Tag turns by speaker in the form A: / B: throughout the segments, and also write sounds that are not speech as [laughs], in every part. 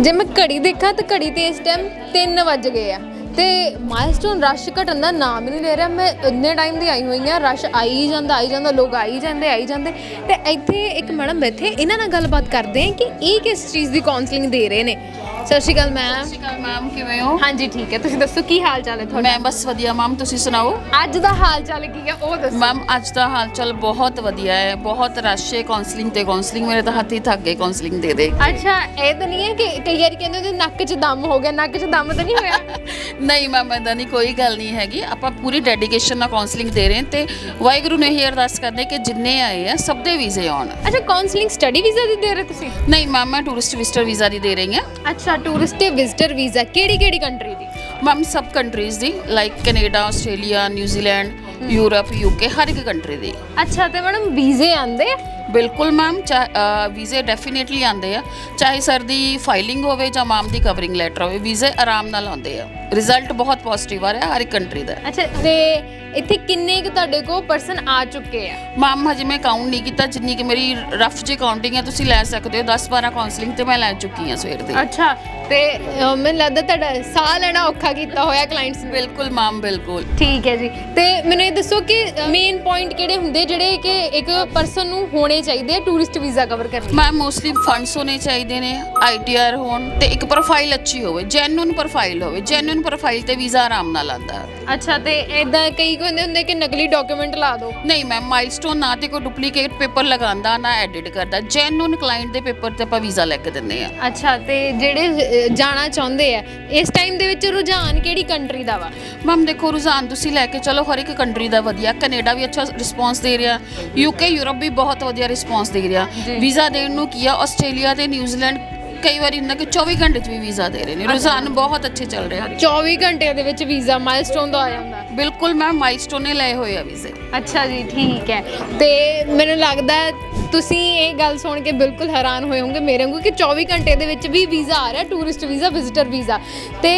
A: ਜੇ ਮੈਂ ਘੜੀ ਦੇਖਾਂ ਤਾਂ ਘੜੀ ਤੇ ਇਸ ਟਾਈਮ 3 ਵੱਜ ਗਏ ਆ। ਤੇ ਮਾਈਲਸਟੋਨ ਰਸ਼ ਘਟਣ ਦਾ ਨਾਮ ਹੀ ਨਹੀਂ ਲੈ ਰਿਹਾ। ਮੈਂ ਇੰਨੇ ਟਾਈਮ ਦੀ ਆਈ ਹੋਈ ਆ ਰਸ਼ ਆਈ ਜਾਂਦਾ ਆਈ ਜਾਂਦਾ, ਲੋਕ ਆਈ ਜਾਂਦੇ ਆਈ ਜਾਂਦੇ। ਤੇ ਇੱਥੇ ਇੱਕ ਮੈਡਮ ਬੈਠੇ, ਇਹਨਾਂ ਨਾਲ ਗੱਲਬਾਤ ਕਰਦੇ ਆ ਕਿ ਇਹ ਕਿਸ ਚੀਜ਼ ਦੀ ਕਾਉਂਸਲਿੰਗ ਦੇ ਰਹੇ ਨੇ? ਸਤਿ ਸ਼੍ਰੀ ਅਕਾਲ ਮੈਮ
B: ਸਤਿ ਸ਼੍ਰੀ ਅਕਾਲ ਮੈਮ ਕਿਵੇਂ ਹੋ?
A: ਹਾਂਜੀ ਠੀਕ ਹੈ। ਤੁਸੀਂ ਦੱਸੋ ਕੀ ਹਾਲ ਚਾਲ ਹੈ ਤੁਹਾਡਾ?
B: ਮੈਂ ਬਸ ਵਧੀਆ ਮੈਮ ਤੁਸੀਂ ਸੁਣਾਓ?
A: ਅੱਜ ਦਾ ਹਾਲ ਚਾਲ ਕੀ ਹੈ ਉਹ ਦੱਸੋ।
B: ਮੈਮ ਅੱਜ ਦਾ ਹਾਲ ਚਾਲ ਬਹੁਤ ਵਧੀਆ ਹੈ। ਬਹੁਤ ਰਸ਼ ਹੈ ਕਾਉਂਸਲਿੰਗ ਤੇ। ਕਾਉਂਸਲਿੰਗ ਮੇਰੇ ਤਾਂ ਹੱਥ ਹੀ ਥੱਕ ਗਏ ਕਾਉਂਸਲਿੰਗ ਦੇ ਦੇ
A: ਅੱਛਾ ਇਹ ਤਾਂ ਨਹੀਂ ਹੈ ਕਿ ਕਈ ਵਾਰੀ ਕਹਿੰਦੇ ਹੁੰਦੇ ਨੱਕ 'ਚ ਦਮ ਹੋ ਗਿਆ ਨੱਕ 'ਚ ਦਮ ਤਾਂ ਨਹੀਂ ਹੋਇਆ? [laughs]
B: ਨਹੀਂ ਮੈਮ ਇਦਾਂ ਦੀ ਕੋਈ ਗੱਲ ਨਹੀਂ ਹੈਗੀ। ਆਪਾਂ ਪੂਰੀ ਡੈਡੀਕੇਸ਼ਨ ਨਾਲ ਕਾਉਂਸਲਿੰਗ ਦੇ ਰਹੇ ਹਾਂ ਤੇ ਵਾਹਿਗੁਰੂ ਨੇ ਇਹ ਅਰਦਾਸ ਕਰਨੇ ਕਿ ਜਿੰਨੇ ਆਏ ਆ ਸਭ ਦੇ ਵੀਜ਼ੇ ਆਉਣ।
A: ਅੱਛਾ ਕਾਉਂਸਲਿੰਗ ਸਟੱਡੀ ਵੀਜ਼ਾ ਦੀ ਦੇ ਰਹੇ ਤੁਸੀਂ?
B: ਨਹੀਂ ਮੈਮ ਮੈਂ ਟੂਰਿਸਟ ਵਿਜ਼ਟਰ ਵੀਜ਼ਾ ਦੀ ਦੇ ਰਹੀ ਹਾਂ।
A: ਅੱਛਾ ਟੂਰਿਸਟ ਤੇ ਵਿਜ਼ਟਰ ਵੀਜ਼ਾ ਕਿਹੜੀ ਕਿਹੜੀ ਕੰਟਰੀ ਦੀ?
B: ਮੈਮ ਸਭ ਕੰਟਰੀਜ਼ ਦੀ like Canada Australia New Zealand Europe UK ਹਰ ਇੱਕ ਕੰਟਰੀ ਦੀ।
A: ਅੱਛਾ ਤੇ ਮੈਡਮ ਵੀਜ਼ੇ ਆਂਦੇ?
B: ਬਿਲਕੁਲ ਮੈਮ ਵੀਜ਼ੇ ਡੈਫੀਨੇਟਲੀ ਆਉਂਦੇ ਆ। ਚਾਹੇ ਸਰ ਦੀ ਫਾਈਲਿੰਗ ਹੋਵੇ ਜਾਂ ਮਾਮ ਦੀ ਕਵਰਿੰਗ ਲੈਟਰ ਹੋਵੇ ਵੀਜ਼ੇ ਆਰਾਮ ਨਾਲ ਆਉਂਦੇ ਆ। ਰਿਜ਼ਲਟ ਬਹੁਤ ਪੋਜ਼ਿਟਿਵ ਆ ਰਿਹਾ ਹਰ ਇੱਕ ਕੰਟਰੀ ਦਾ।
A: ਅੱਛਾ ਤੇ ਇੱਥੇ ਕਿੰਨੇ ਕੁ ਤੁਹਾਡੇ ਕੋਲ ਪਰਸਨ ਆ ਚੁੱਕੇ ਆ?
B: ਮੈਮ ਹਜੇ ਮੈਂ ਕਾਊਂਟ ਨਹੀਂ ਕੀਤਾ ਜਿੰਨੀ ਕਿ ਮੇਰੀ ਰਫ ਜੀ ਕਾਊਂਟਿੰਗ ਹੈ ਤੁਸੀਂ ਲੈ ਸਕਦੇ ਹੋ। 10 12 ਕਾਉਂਸਲਿੰਗ ਤੇ ਮੈਂ ਲੈ ਚੁੱਕੀ ਹਾਂ ਸਵੇਰ ਦੀ।
A: ਅੱਛਾ ਤੇ ਮੈਨੂੰ ਲੱਗਦਾ ਤੁਹਾਡਾ ਸਾਹ ਲੈਣਾ ਔਖਾ ਕੀਤਾ ਹੋਇਆ ਕਲਾਇੰਟਸ ਨੇ।
B: ਬਿਲਕੁਲ ਮੈਮ ਬਿਲਕੁਲ।
A: ਠੀਕ ਹੈ ਜੀ। ਤੇ ਮੈਨੂੰ ਇਹ ਦੱਸੋ ਕਿ ਮੇਨ ਪੁਆਇੰਟ ਕਿਹੜੇ ਹੁੰਦੇ ਜਿਹੜੇ ਕਿ ਇੱਕ ਪਰਸਨ ਨੂੰ ਹੋਣੇ ਚਾਹੀਦੇ ਆ ਟੂਰਿਸਟ ਵੀਜ਼ਾ ਕਵਰ ਕਰਨ? ਲਈ
B: ਮੈਮ ਮੋਸਟਲੀ ਫੰਡਸ ਹੋਣੇ ਚਾਹੀਦੇ ਨੇ ਆਈਟੀਆਰ ਹੋਣ ਤੇ ਇੱਕ ਪ੍ਰੋਫਾਈਲ ਅੱਛੀ ਹੋਵੇ ਜੈਨੂਇਨ ਪ੍ਰੋਫਾਈਲ ਹੋਵੇ ਜੈਨੂਇਨ ਪ੍ਰੋਫਾਈਲ ਤੇ ਵੀਜ਼ਾ ਆਰਾਮ ਨਾਲ ਆਉਂਦਾ ਹੈ।
A: ਅੱਛਾ ਤੇ ਇਦਾਂ ਕਈ ਕਹਿੰਦੇ ਹੁੰਦੇ ਕਿ ਨਕਲੀ ਡਾਕੂਮੈਂਟ ਲਾ ਦਿਓ
B: ਨਹੀਂ ਮੈਮ ਮਾਈਲਸਟੋਨ ਨਾ ਤੇ ਕੋਈ ਡੁਪਲੀਕੇਟ ਪੇਪਰ ਲਗਾਉਂਦਾ ਨਾ ਐਡਿਟ ਕਰਦਾ ਜੈਨੂਇਨ ਕਲਾਇੰਟ ਦੇ ਪੇਪਰ ਤੇ ਆਪਾਂ ਵੀਜ਼ਾ ਲੈ ਕੇ ਦਿੰਦੇ ਆ
A: ਅੱਛਾ ਤੇ ਜਿਹੜੇ ਜਾਣਾ ਚਾਹੁੰਦੇ ਆ ਇਸ ਟਾਈਮ ਦੇ ਵਿੱਚ ਰੁਝਾਨ ਕਿਹੜੀ ਕੰਟਰੀ ਦਾ ਵਾ?
B: ਮੈਮ ਦੇਖੋ ਰੁਝਾਨ ਤੁਸੀਂ ਲੈ ਕੇ ਚਲੋ ਹਰ ਇੱਕ ਕੰਟਰੀ ਦਾ ਵਧੀਆ ਕੈਨੇਡਾ ਵੀ ਅੱਛਾ ਰਿਸਪੌਂਸ ਦੇ ਰਿਹਾ ਯੂਕੇ ਯੂਰਪ ਵੀ ਬਹੁਤ ਵਧੀਆ ਰਿਸਪੌਂਸ ਦੇ ਰਿਹਾ। ਵੀਜ਼ਾ ਦੇਣ ਨੂੰ ਕੀ ਆ? ਆਸਟ੍ਰੇਲੀਆ ਤੇ ਨਿਊਜ਼ੀਲੈਂਡ ਕਈ ਵਾਰੀ ਹੁੰਦਾ ਕਿ 24 ਘੰਟੇ 'ਚ ਵੀ ਵੀਜ਼ਾ ਦੇ ਰਹੇ ਨੇ। ਰੁਝਾਨ ਬਹੁਤ ਅੱਛੇ ਚੱਲ ਰਹੇ। ਹਨ
A: 24 ਘੰਟਿਆਂ ਦੇ ਵਿੱਚ ਵੀਜ਼ਾ ਮਾਈਲਸਟੋਨ ਦਾ ਆ ਜਾਂਦਾ
B: ਬਿਲਕੁਲ ਮੈਮ ਮਾਈਲਸਟੋਨ ਨੇ ਲਏ ਹੋਏ ਆ ਵੀਜ਼ੇ।
A: ਅੱਛਾ ਜੀ ਠੀਕ ਹੈ। ਤੇ ਮੈਨੂੰ ਲੱਗਦਾ ਹੈ ਤੁਸੀਂ ਇਹ ਗੱਲ ਸੁਣ ਕੇ ਬਿਲਕੁਲ ਹੈਰਾਨ ਹੋਏ ਹੋਵੋਗੇ ਮੇਰੇ ਵਾਂਗੂ ਕਿ 24 ਘੰਟੇ ਦੇ ਵਿੱਚ ਵੀ ਵੀਜ਼ਾ ਆ ਰਿਹਾ ਟੂਰਿਸਟ ਵੀਜ਼ਾ ਵਿਜ਼ਿਟਰ ਵੀਜ਼ਾ। ਤੇ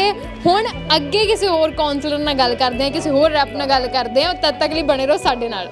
A: ਹੁਣ ਅੱਗੇ ਕਿਸੇ ਹੋਰ ਕਾਉਂਸਲਰ ਨਾਲ ਗੱਲ ਕਰਦੇ ਹਾਂ ਕਿਸੇ ਹੋਰ ਰੈਪ ਨਾਲ ਗੱਲ ਕਰਦੇ ਹਾਂ ਤਦ ਤੱਕ ਲਈ ਬਣੇ ਰਹੋ ਸਾਡੇ ਨਾਲ।